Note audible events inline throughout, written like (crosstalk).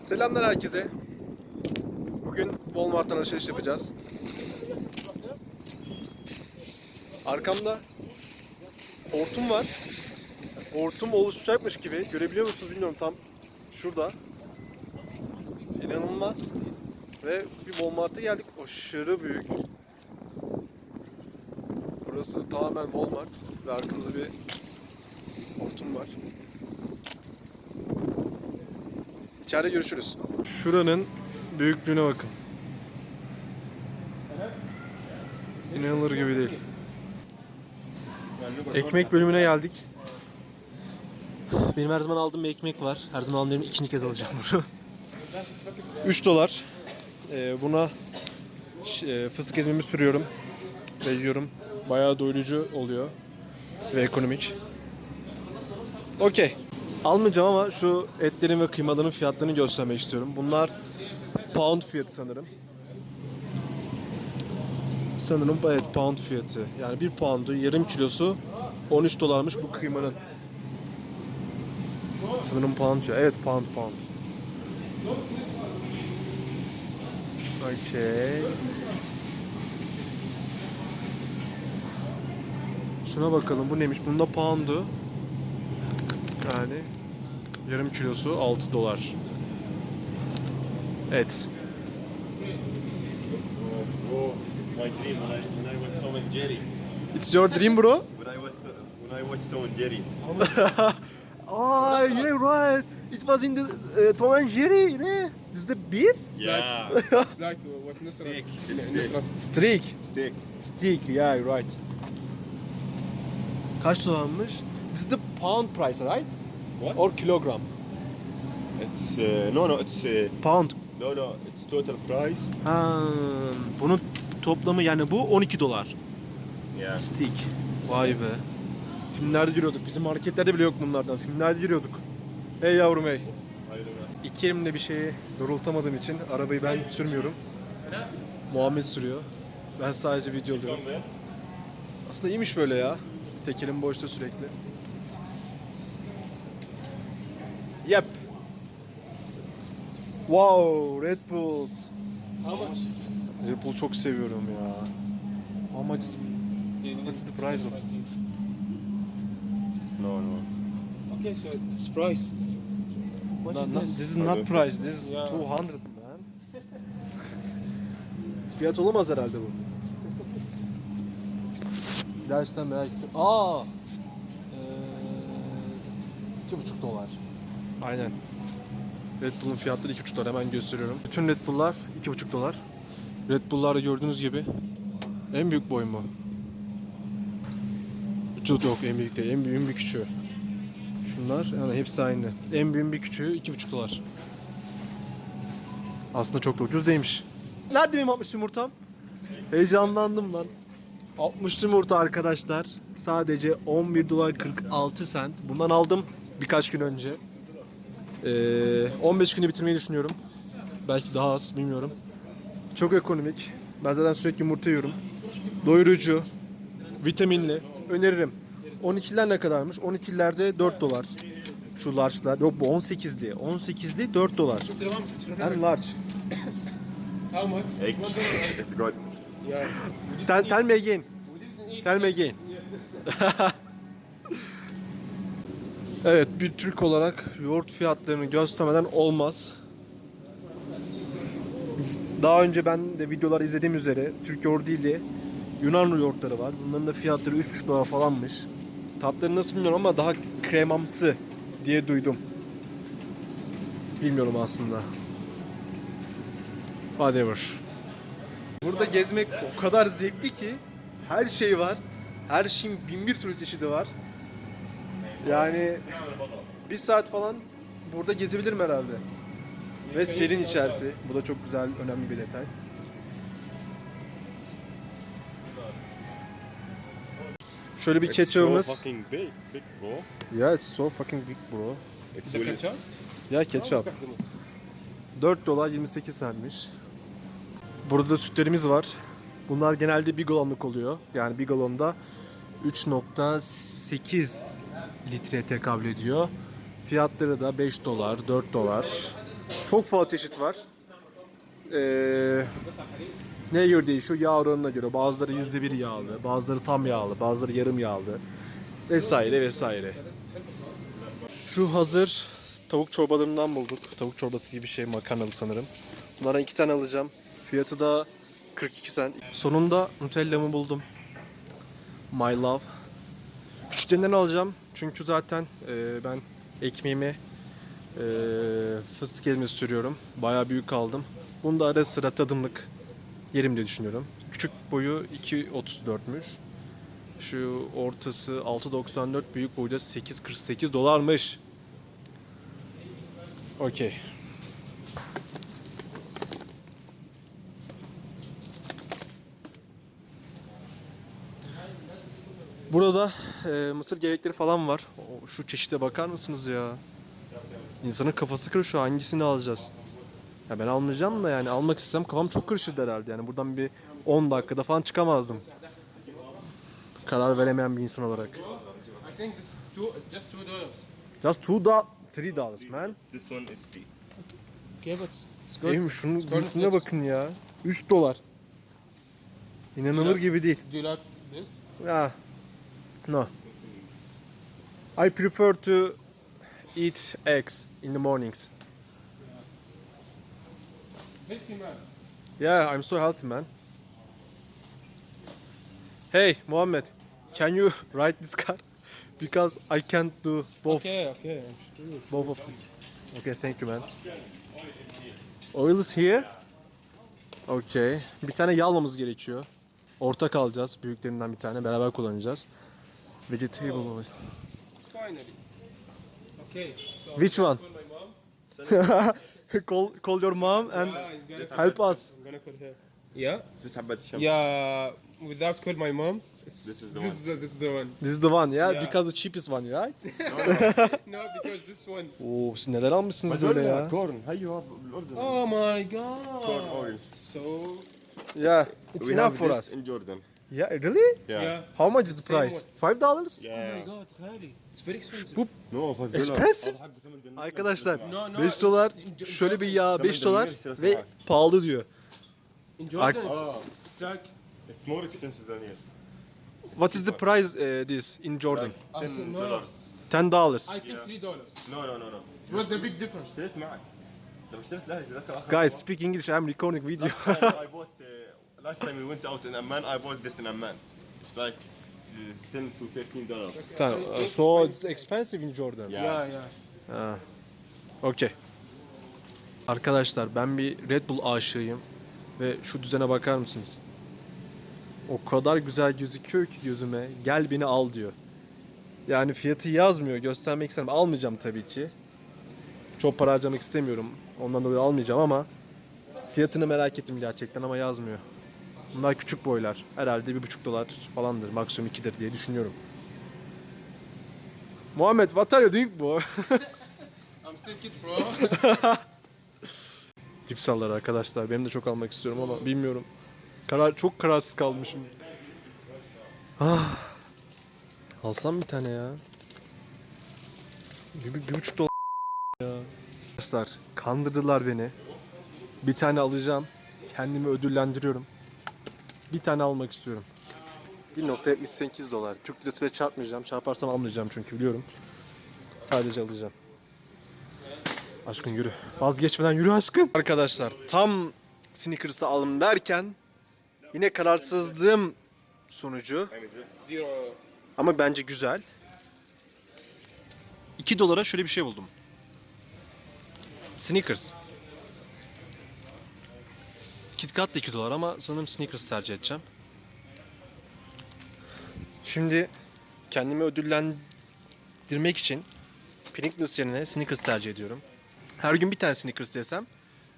Selamlar herkese. Bugün Walmart'tan alışveriş yapacağız. Arkamda hortum var. Hortum oluşacakmış gibi. Görebiliyor musunuz bilmiyorum tam şurada. İnanılmaz. Ve bir Walmart'a geldik. Aşırı büyük. Burası tamamen Walmart ve arkamızda bir hortum var. İçeride görüşürüz. Şuranın büyüklüğüne bakın. İnanılır gibi değil. Ekmek bölümüne geldik. Benim her zaman aldığım bir ekmek var. Her zaman aldığım ikinci kez alacağım (laughs) bunu. 3 dolar. Ee, buna e, fıstık ezmemi sürüyorum ve yiyorum. Bayağı doyurucu oluyor ve ekonomik. Okey. Almayacağım ama şu etlerin ve kıymaların fiyatlarını göstermek istiyorum. Bunlar pound fiyatı sanırım. Sanırım evet pound fiyatı. Yani bir poundu yarım kilosu 13 dolarmış bu kıymanın. Sanırım pound ya. Evet pound pound. Okey. Şuna bakalım bu neymiş? Bunda poundu. Yani yarım kilosu 6 dolar. Et. Bro, it's my dream when I, when I was Tom and Jerry. It's your dream bro? When I was when I watched Tom and Jerry. Ah, yeah, right. It was in the uh, Tom and Jerry, ne? This is the beef? Yeah, It's (laughs) like what Nusrat. Steak. Steak. steak. Steak, yeah, right. Kaç dolarmış? This is the pound price, right? What? Or kilogram? It's uh, no no it's uh, Pound. no no it's total price. Ha, bunun toplamı yani bu 12 dolar. Yeah. Steak. Vay be. Filmlerde görüyorduk. Bizim marketlerde bile yok bunlardan. Filmlerde görüyorduk. Hey yavrum hey. I don't know. İki elimle bir şeyi doğrultamadığım için arabayı ben sürmüyorum. Muhammed sürüyor. Ben sadece video alıyorum. Aslında iyiymiş böyle ya. Tek elim boşta sürekli. Yep. Wow, Red Bull. How much? Red Bull çok seviyorum ya. How much is, what's the price of this? No no. Okay, so it's price. What No, is no, this? this is not price, this is Yeah. 200 man. Fiyat olamaz herhalde bu. Gerçekten merak ettim. Aa! Ee, iki buçuk dolar. Aynen. Red Bull'un fiyatları iki buçuk dolar hemen gösteriyorum. Bütün Red Bull'lar iki buçuk dolar. Red Bull'larda gördüğünüz gibi en büyük boy mu? Yok en büyük değil. En büyüğün bir küçüğü. Şunlar yani hepsi aynı. En büyüğün bir küçüğü iki buçuk dolar. Aslında çok da ucuz değilmiş. Nerede benim 60 yumurtam? Heyecanlandım lan. 60 yumurta arkadaşlar. Sadece 11 dolar 46 sent. Bundan aldım birkaç gün önce. Ee, 15 günde bitirmeyi düşünüyorum. Belki daha az bilmiyorum. Çok ekonomik. Ben zaten sürekli yumurta yiyorum. Doyurucu, vitaminli. Öneririm. 12'ler ne kadarmış? 12'lerde 4 dolar. Şu large'lar. Yok bu 18'li. 18'li 4 dolar. And large. (coughs) How much? It's good. Tell, tell me again. Tell me again. (laughs) evet bir Türk olarak yoğurt fiyatlarını göstermeden olmaz. Daha önce ben de videolar izlediğim üzere Türk yoğurdu değil de Yunan yoğurtları var. Bunların da fiyatları 3,5 dolar falanmış. Tatları nasıl bilmiyorum ama daha kremamsı diye duydum. Bilmiyorum aslında. Whatever. Burada gezmek o kadar zevkli ki her şey var. Her şeyin bin bir türlü çeşidi var. Yani bir saat falan burada gezebilirim herhalde. Ve serin içerisi. Bu da çok güzel, önemli bir detay. Şöyle bir ketçapımız. so. Yeah, it's so fucking big bro. It's really- Kaça? Ya ketçap. 4 dolar 28 centmiş. Burada da sütlerimiz var. Bunlar genelde bir galonluk oluyor. Yani bir galonda 3.8 litre tekabül ediyor. Fiyatları da 5 dolar, 4 dolar. Çok fazla çeşit var. Ee, neye göre değişiyor? Yağ oranına göre. Bazıları %1 yağlı, bazıları tam yağlı, bazıları yarım yağlı. Vesaire vesaire. Şu hazır tavuk çorbalarından bulduk. Tavuk çorbası gibi bir şey makarnalı sanırım. Bunlardan iki tane alacağım. Fiyatı da 42 cent. Sonunda Nutella'mı buldum. My Love. Küçüklerinden alacağım. Çünkü zaten e, ben ekmeğimi e, fıstık ezmesi sürüyorum. Bayağı büyük aldım. Bunu da ara sıra tadımlık yerim diye düşünüyorum. Küçük boyu 2.34'müş. Şu ortası 6.94, büyük boyu da 8.48 dolarmış. Okey. Burada e, mısır gerekleri falan var. O, şu çeşide bakar mısınız ya? İnsanın kafası kırıyor şu an, hangisini alacağız? Ya ben almayacağım da yani almak istesem kafam çok karışırdı herhalde. Yani buradan bir 10 dakikada falan çıkamazdım. Karar veremeyen bir insan olarak. I think this two, just two dollars. Just two da three dollars man. This one is three. Okay, but it's good. Benim şunun bakın ya. 3 dolar. İnanılır gibi değil. Do you like this? Ya. No. I prefer to eat eggs in the mornings. Healthy man. Yeah, I'm so healthy, man. Hey, Mohammed, can you (laughs) ride this car? (laughs) Because I can't do both Okay, okay. Sure. both of this. Okay, thank you, man. Oil is here. Okay. Bir tane yalmamız gerekiyor. Ortak alacağız. Büyüklerinden bir tane. Beraber kullanacağız. Vegetable oh. oil. Finally. Okay. So Which one? call (laughs) call your mom and help us. I'm gonna call her. Yeah. This Habat Yeah, without call my mom. This is the this one. Is, uh, this is the one. This is the one, yeah? yeah. Because the cheapest one, right? (laughs) no, (laughs) no. no, because this one. Oh, Oo, siz neler almışsınız böyle ya? Corn, how you have order? Oh my god. Corn oil. So Yeah, it's we enough for this us. in Jordan. Yeah, really? yeah. How much is the Same price? one. Five dollars? Oh my god, غالي. It's very expensive. Bu No, five dollars. Expensive? هذا حبة ثمن دينار. arkadaşlar No, no, 5 dolar in- in şöyle bir Jordan. yağ 5 Seven dolar dollars, ve yes. pahalı diyor. In Jordan, Ak- it's, Ah. it's like It's more expensive than here. What is the price uh, this in Jordan? I think Ten no. dollars. 10 dollars. I think three dollars. No no no no. What's the big difference? اشتريت معك. لما اشتريت لها تذكر اخر Guys, مرة؟ speak English. I'm recording video. Last time I bought. Last time we went out in Amman, I bought this in Amman. It's like uh, 10 to 13 dollars. Tamam, uh, so it's expensive in Jordan. Yeah. Yeah, yeah. Okey. Arkadaşlar ben bir Red Bull aşığıyım ve şu düzene bakar mısınız? O kadar güzel gözüküyor ki gözüme. Gel beni al diyor. Yani fiyatı yazmıyor. Göstermek isterim. Almayacağım tabii ki. Çok para harcamak istemiyorum. Ondan dolayı almayacağım ama fiyatını merak ettim gerçekten ama yazmıyor. Bunlar küçük boylar. Herhalde bir buçuk dolar falandır. Maksimum ikidir diye düşünüyorum. Muhammed, what are you doing bro? (laughs) I'm still kid, bro. (laughs) Cipsallar arkadaşlar. Benim de çok almak istiyorum ama bilmiyorum. Karar çok kararsız kalmışım. Ah. Alsam bir tane ya. Bir, bir, bir buçuk dolar (laughs) ya. Arkadaşlar kandırdılar beni. Bir tane alacağım. Kendimi ödüllendiriyorum. Bir tane almak istiyorum. 1.78 dolar. Türk lirasıyla çarpmayacağım. Çarparsam almayacağım çünkü biliyorum. Sadece alacağım. Aşkın yürü. Vazgeçmeden yürü aşkın. Arkadaşlar tam Snickers'ı alım derken yine kararsızlığım sonucu ama bence güzel. 2 dolara şöyle bir şey buldum. Snickers. KitKat da 2 dolar ama sanırım Snickers tercih edeceğim. Şimdi kendimi ödüllendirmek için Pringles yerine Snickers tercih ediyorum. Her gün bir tane Snickers yesem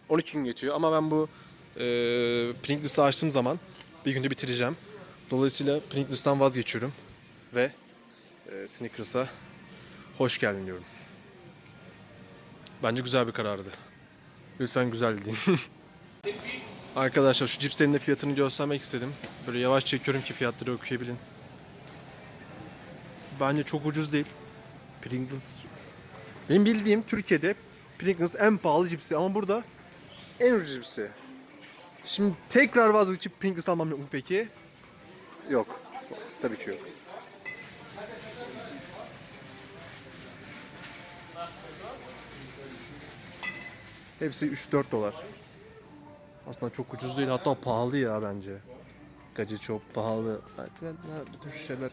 12 gün yetiyor ama ben bu e, Pringles'ı açtığım zaman bir günde bitireceğim. Dolayısıyla Pringles'tan vazgeçiyorum ve e, Snickers'a hoş geldin diyorum. Bence güzel bir karardı. Lütfen güzel deyin. (laughs) Arkadaşlar şu cipslerin de fiyatını göstermek istedim. Böyle yavaş çekiyorum ki fiyatları okuyabilin. Bence çok ucuz değil. Pringles. Benim bildiğim Türkiye'de Pringles en pahalı cipsi ama burada en ucuz cipsi. Şimdi tekrar vazgeçip Pringles almam yok mu peki? Yok. Tabii ki yok. Hepsi 3-4 dolar. Aslında çok ucuz değil hatta pahalı ya bence. Gacı çok pahalı. Evet, Bütün şeyler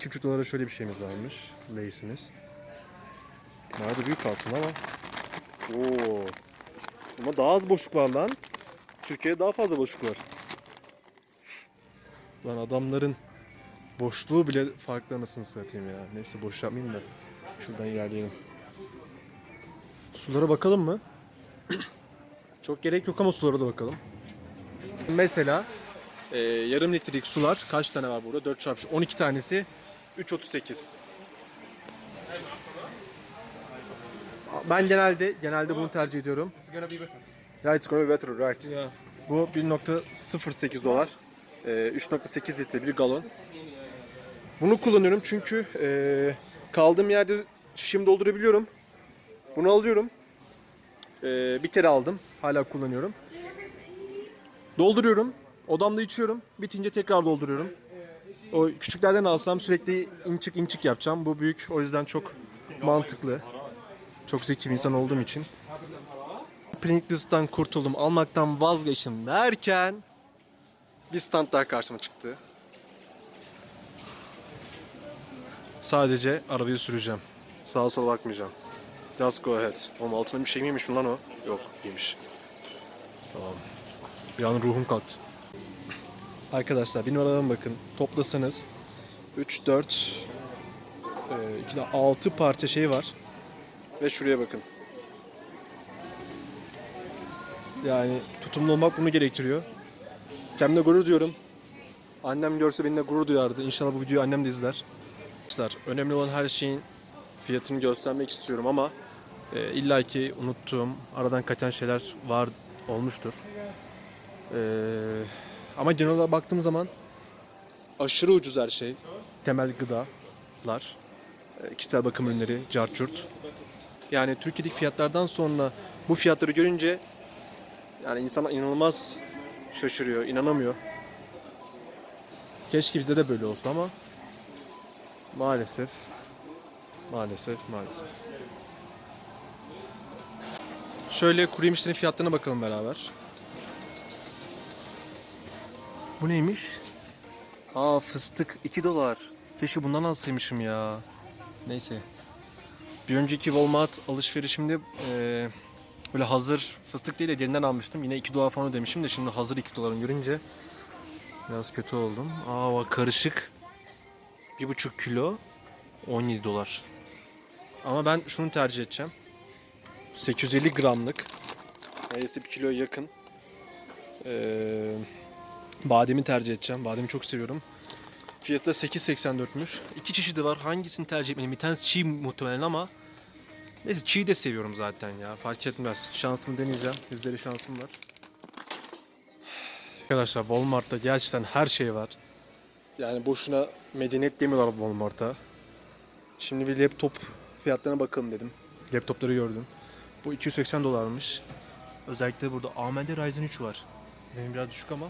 2,5 dolara şöyle bir şeyimiz varmış. Lay'simiz. Nerede büyük kalsın ama. Oo. Ama daha az boşluk var lan. Türkiye'de daha fazla boşluk var. Lan adamların boşluğu bile farklı anasını satayım ya. Neyse boş yapmayayım da. Şuradan ilerleyelim. Sulara bakalım mı? Çok gerek yok ama sulara da bakalım. Mesela e, yarım litrelik sular kaç tane var burada? 4 çarpı 12 tanesi 3.38. Ben genelde genelde bunu tercih ediyorum. It's gonna be better. Yeah, it's gonna be better, right. Yeah. Bu 1.08 dolar. Ee, 3.8 litre bir galon. Bunu kullanıyorum çünkü ee, kaldığım yerde şişemi doldurabiliyorum. Bunu alıyorum. Ee, bir kere aldım. Hala kullanıyorum. Dolduruyorum. Odamda içiyorum. Bitince tekrar dolduruyorum. O küçüklerden alsam sürekli inçik inçik yapacağım. Bu büyük. O yüzden çok mantıklı. Çok zeki bir insan olduğum için. Pringles'tan kurtuldum, almaktan vazgeçtim derken bir stand daha karşıma çıktı. Sadece arabayı süreceğim. Sağa sola bakmayacağım. Just go ahead. Oğlum altına bir şey miymiş mi lan o? Yok, iyiymiş. Tamam. Bir an ruhum kalktı. Arkadaşlar benim arabama bakın. Toplasanız 3, 4, 2 6 parça şey var. Ve şuraya bakın. Yani tutumlu olmak bunu gerektiriyor. Kendimle gurur duyuyorum. Annem görse benimle gurur duyardı. İnşallah bu videoyu annem de izler. Arkadaşlar önemli olan her şeyin fiyatını göstermek istiyorum ama e, illaki unuttuğum, aradan kaçan şeyler var olmuştur. E, ama genel olarak baktığım zaman aşırı ucuz her şey. Temel gıdalar, e, kişisel bakım ürünleri, carçurt. Yani Türkiye'deki fiyatlardan sonra bu fiyatları görünce yani insan inanılmaz şaşırıyor, inanamıyor. Keşke bizde de böyle olsa ama maalesef maalesef maalesef. Şöyle kuru yemişlerin fiyatlarına bakalım beraber. Bu neymiş? Aa fıstık 2 dolar. Keşke bundan alsaymışım ya. Neyse. Bir önceki Walmart alışverişimde eee Böyle hazır fıstık değil de derinden almıştım. Yine 2 dolar falan ödemişim de şimdi hazır 2 dolarını görünce biraz kötü oldum. Aa bak karışık 1,5 kilo 17 dolar. Ama ben şunu tercih edeceğim. 850 gramlık. Neredeyse 1 kiloya yakın. Ee, bademi tercih edeceğim. Bademi çok seviyorum. Fiyatı da 8.84'müş. İki çeşidi var. Hangisini tercih etmeliyim? Bir tanesi çiğ muhtemelen ama Neyse çiğ de seviyorum zaten ya. Fark etmez. Şansımı deneyeceğim. Yüzleri şansım var. Arkadaşlar Walmart'ta gerçekten her şey var. Yani boşuna medeniyet demiyorlar Walmart'a. Şimdi bir laptop fiyatlarına bakalım dedim. Laptopları gördüm. Bu 280 dolarmış. Özellikle burada AMD Ryzen 3 var. Benim biraz düşük ama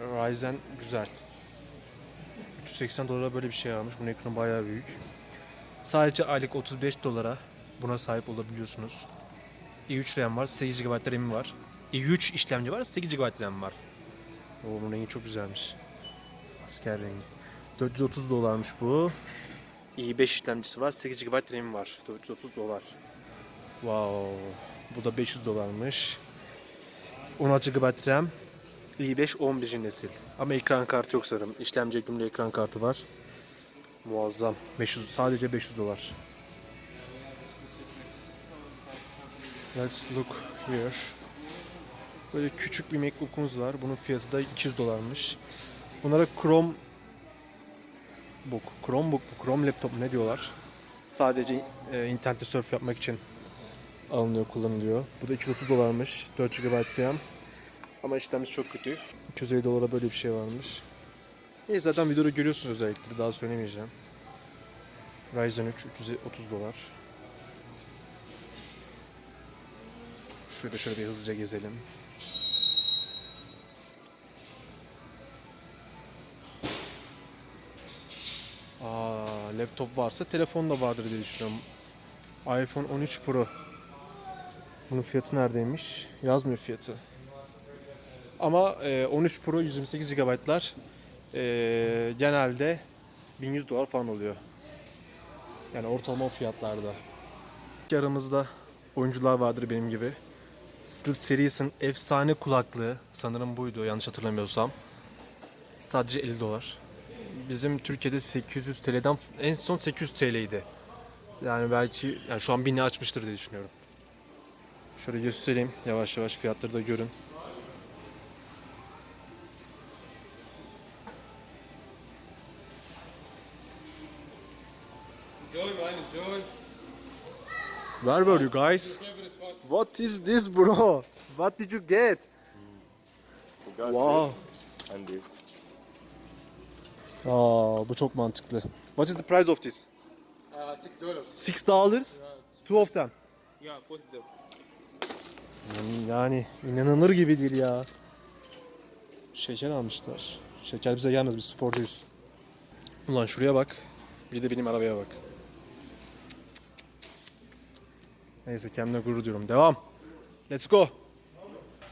Ryzen güzel. 380 dolara böyle bir şey almış. Bunun ekranı bayağı büyük. Sadece aylık 35 dolara buna sahip olabiliyorsunuz. i3 RAM var, 8 GB RAM'i var. i3 işlemci var, 8 GB RAM var. Oo, bunun rengi çok güzelmiş. Asker rengi. 430 dolarmış bu. i5 işlemcisi var, 8 GB RAM'i var. 430 dolar. Wow. Bu da 500 dolarmış. 16 GB RAM. i5 11. nesil. Ama ekran kartı yok sanırım. İşlemci eklimli ekran kartı var. Muazzam. 500 sadece 500 dolar. Let's look here. Böyle küçük bir MacBook'umuz var. Bunun fiyatı da 200 dolarmış. Bunlara Chrome Book, Chromebook, Chrome laptop ne diyorlar? Sadece e, internette surf yapmak için alınıyor, kullanılıyor. Bu da 230 dolarmış. 4 GB RAM. Ama işlemci çok kötü. 250 dolara böyle bir şey varmış. İyi zaten videoda görüyorsunuz özellikleri. Daha söylemeyeceğim. Ryzen 3 330 dolar. Şurada şöyle bir hızlıca gezelim. Aa, laptop varsa telefon da vardır diye düşünüyorum. iPhone 13 Pro. Bunun fiyatı neredeymiş? Yazmıyor fiyatı. Ama e, 13 Pro 128 GB'lar e, genelde 1100 dolar falan oluyor. Yani ortalama o fiyatlarda. Aramızda oyuncular vardır benim gibi. Steel Series'in efsane kulaklığı sanırım buydu yanlış hatırlamıyorsam. Sadece 50 dolar. Bizim Türkiye'de 800 TL'den en son 800 TL'ydi. Yani belki yani şu an 1000'i açmıştır diye düşünüyorum. Şöyle göstereyim yavaş yavaş fiyatları da görün. Where were you guys? What is this bro? What did you get? We got Wow. this and this. Aa bu çok mantıklı. What is the price of this? Uh, six dollars. 6 dollars. Yeah, Two of them. yeah, both of them. Yani inanılır gibi değil ya. Şeker almışlar. Şeker bize gelmez biz sporcuyuz. Ulan şuraya bak. Bir de benim arabaya bak. Neyse kendime gurur diyorum. Devam. Let's go.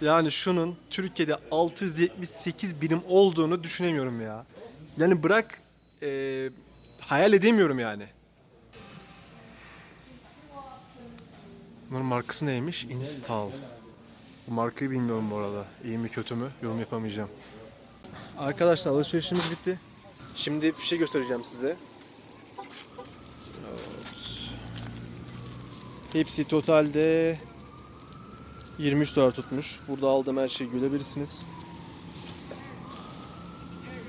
Yani şunun Türkiye'de 678 birim olduğunu düşünemiyorum ya. Yani bırak eee, hayal edemiyorum yani. Bunun markası neymiş? Install. Bu markayı bilmiyorum bu arada. İyi mi kötü mü yorum yapamayacağım. Arkadaşlar alışverişimiz bitti. Şimdi fişe göstereceğim size. Evet. Hepsi totalde 23 dolar tutmuş. Burada aldığım her şeyi görebilirsiniz.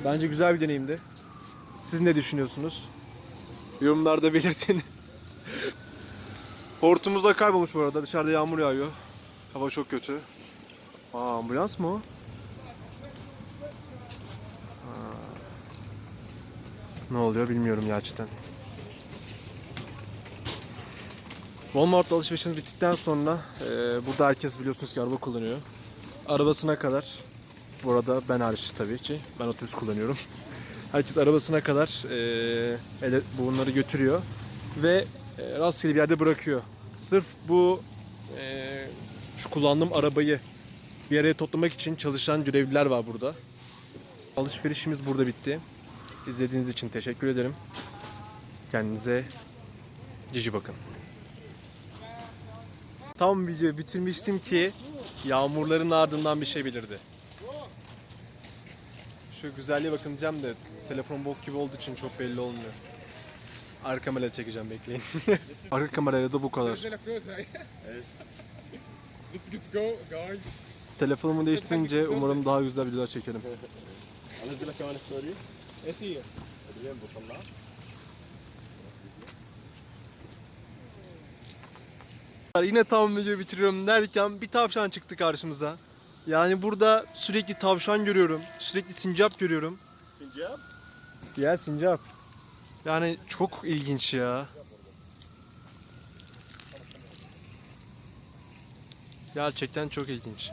Bence güzel bir deneyimdi. Siz ne düşünüyorsunuz? Yorumlarda belirtin. (laughs) Hortumuz da kaybolmuş bu arada. Dışarıda yağmur yağıyor. Hava çok kötü. Aa ambulans mı o? Ne oluyor bilmiyorum gerçekten. Walmart'ta alışverişiniz bittikten sonra e, burada herkes biliyorsunuz ki araba kullanıyor. Arabasına kadar bu arada ben hariç tabii ki ben otobüs kullanıyorum. Herkes arabasına kadar e, ele- bunları götürüyor ve e, rastgele bir yerde bırakıyor. Sırf bu e, şu kullandığım arabayı bir araya toplamak için çalışan görevliler var burada. Alışverişimiz burada bitti. İzlediğiniz için teşekkür ederim. Kendinize cici bakın. Tam videoyu bitirmiştim ki yağmurların ardından bir şey belirdi. Şu güzelliğe bakın diyeceğim de telefon bok gibi olduğu için çok belli olmuyor. Arka kamera çekeceğim bekleyin. (laughs) Arka kamerayla da bu kadar. Let's close, Let's get go, guys. Telefonumu değiştirince umarım daha güzel videolar çekerim. انزل لك كمان ستوري Yes, here. ادريان بطلع Yine tam video bitiriyorum derken bir tavşan çıktı karşımıza. Yani burada sürekli tavşan görüyorum. Sürekli sincap görüyorum. سنجاب Ya sincap. Yani çok ilginç ya. Gerçekten çok ilginç.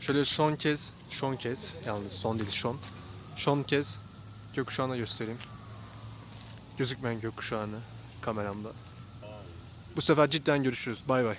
Şöyle son kez, son kez, yalnız son değil son. Son kez gökkuşağına göstereyim. Gözükmeyen gökkuşağını kameramda. Bu sefer cidden görüşürüz. Bay bay.